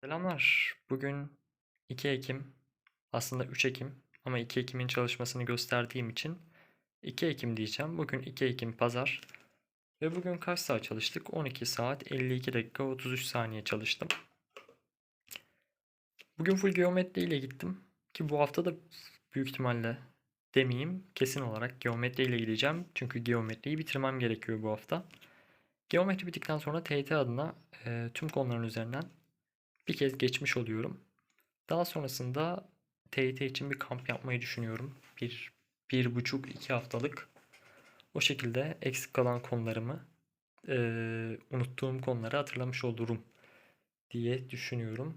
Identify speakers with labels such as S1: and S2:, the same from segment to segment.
S1: Selamlar. Bugün 2 Ekim, aslında 3 Ekim ama 2 Ekim'in çalışmasını gösterdiğim için 2 Ekim diyeceğim. Bugün 2 Ekim Pazar ve bugün kaç saat çalıştık? 12 saat 52 dakika 33 saniye çalıştım. Bugün full geometri ile gittim ki bu hafta da büyük ihtimalle demeyeyim kesin olarak geometri ile gideceğim. Çünkü geometriyi bitirmem gerekiyor bu hafta. Geometri bittikten sonra TYT adına e, tüm konuların üzerinden bir kez geçmiş oluyorum. Daha sonrasında TYT için bir kamp yapmayı düşünüyorum. Bir, bir buçuk, iki haftalık. O şekilde eksik kalan konularımı, eee, unuttuğum konuları hatırlamış olurum diye düşünüyorum.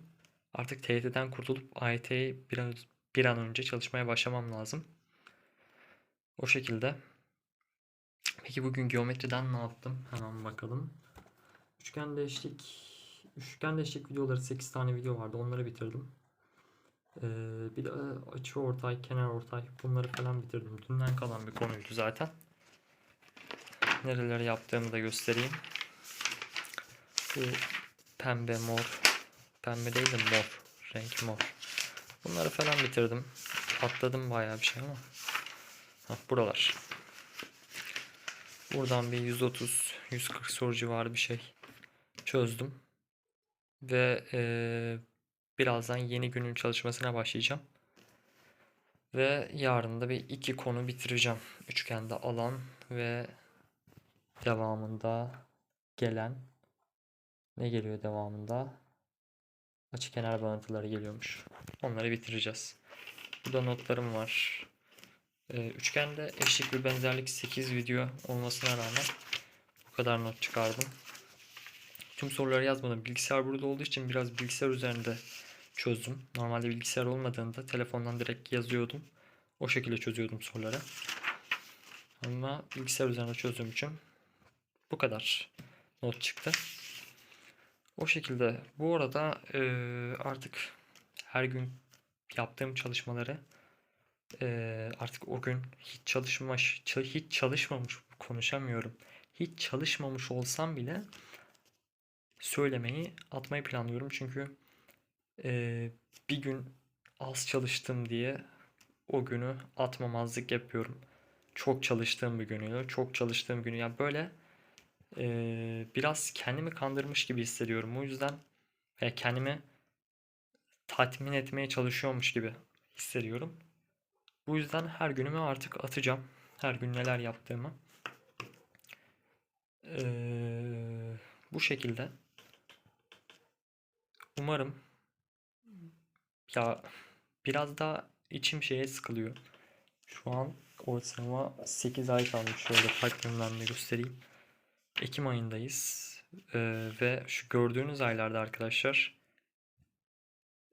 S1: Artık TYT'den kurtulup AYT'ye bir an, bir an önce çalışmaya başlamam lazım. O şekilde. Peki bugün geometriden ne yaptım? Hemen bakalım. Üçgen değişik Üçgen değişik videoları 8 tane video vardı. Onları bitirdim. Ee, bir de açı ortay, kenar ortay bunları falan bitirdim. Dünden kalan bir konuydu zaten. Nereleri yaptığımı da göstereyim. Bu pembe, mor. Pembe değil de mor. Renk mor. Bunları falan bitirdim. Atladım bayağı bir şey ama. Hah, buralar. Buradan bir 130, 140 soru civarı bir şey çözdüm. Ve eee, birazdan yeni günün çalışmasına başlayacağım. Ve yarın da bir iki konu bitireceğim. Üçgende alan ve devamında gelen ne geliyor devamında? Açıkenar bağıntıları geliyormuş. Onları bitireceğiz. Burada notlarım var. Üçgende eşlik ve benzerlik 8 video olmasına rağmen bu kadar not çıkardım. Tüm soruları yazmadım. Bilgisayar burada olduğu için biraz bilgisayar üzerinde çözdüm. Normalde bilgisayar olmadığında telefondan direkt yazıyordum. O şekilde çözüyordum soruları. Ama bilgisayar üzerinde çözdüğüm için bu kadar not çıktı. O şekilde. Bu arada eee, artık her gün yaptığım çalışmaları eee, artık o gün hiç çalışmış, ça- hiç çalışmamış konuşamıyorum. Hiç çalışmamış olsam bile söylemeyi atmayı planlıyorum. Çünkü eee, bir gün az çalıştım diye o günü atmamazlık yapıyorum. Çok çalıştığım bir günü, çok çalıştığım günü. Yani böyle eee, biraz kendimi kandırmış gibi hissediyorum. O yüzden ve kendimi tatmin etmeye çalışıyormuş gibi hissediyorum. Bu yüzden her günümü artık atacağım. Her gün neler yaptığımı. Eee, bu şekilde. Umarım ya biraz daha içim şeye sıkılıyor. Şu an ortalama 8 ay kalmış. Şöyle takvimden de göstereyim. Ekim ayındayız. Ee, ve şu gördüğünüz aylarda arkadaşlar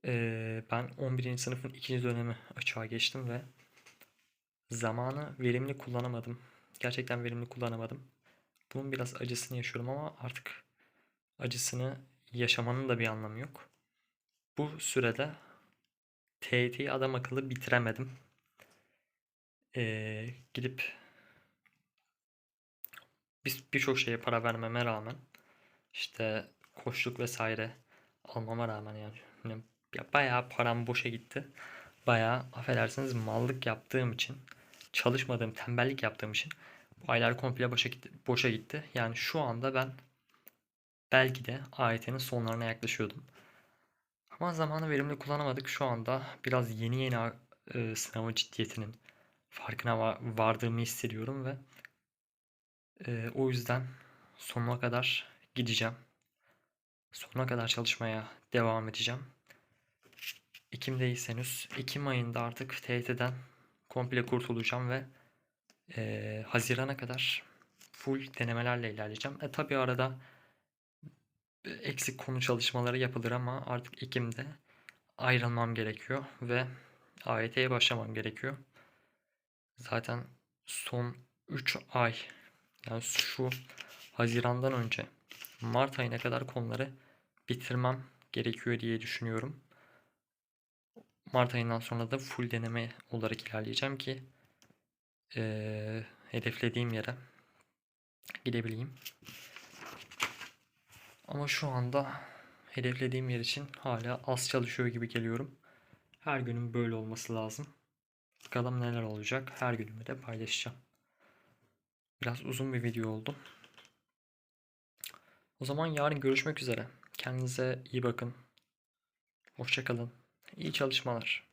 S1: ee, ben 11. sınıfın ikinci dönemi açığa geçtim ve zamanı verimli kullanamadım. Gerçekten verimli kullanamadım. Bunun biraz acısını yaşıyorum ama artık acısını yaşamanın da bir anlamı yok. Bu sürede TYT'yi adam akıllı bitiremedim. Ee, gidip bir- birçok şeye para vermeme rağmen işte koçluk vesaire almama rağmen yani hani ya bayağı param boşa gitti. Bayağı affedersiniz mallık yaptığım için çalışmadığım, tembellik yaptığım için bu aylar komple boşa gitti, boşa gitti. Yani şu anda ben belki de AYT'nin sonlarına yaklaşıyordum. Ama zamanı verimli kullanamadık. Şu anda biraz yeni yeni e, sınavın ciddiyetinin farkına va- vardığımı hissediyorum ve e, o yüzden sonuna kadar gideceğim. Sonuna kadar çalışmaya devam edeceğim. Ekim'deyiz henüz. Ekim ayında artık TYT'den komple kurtulacağım ve e, Haziran'a kadar full denemelerle ilerleyeceğim. E tabi arada eksik konu çalışmaları yapılır ama artık Ekim'de ayrılmam gerekiyor ve AYT'ye başlamam gerekiyor. Zaten son 3 ay yani şu Haziran'dan önce Mart ayına kadar konuları bitirmem gerekiyor diye düşünüyorum. Mart ayından sonra da full deneme olarak ilerleyeceğim ki eee, hedeflediğim yere gidebileyim. Ama şu anda hedeflediğim yer için hala az çalışıyor gibi geliyorum. Her günün böyle olması lazım. Bakalım neler olacak. Her günümü de paylaşacağım. Biraz uzun bir video oldu. O zaman yarın görüşmek üzere. Kendinize iyi bakın. Hoşça kalın. İyi çalışmalar.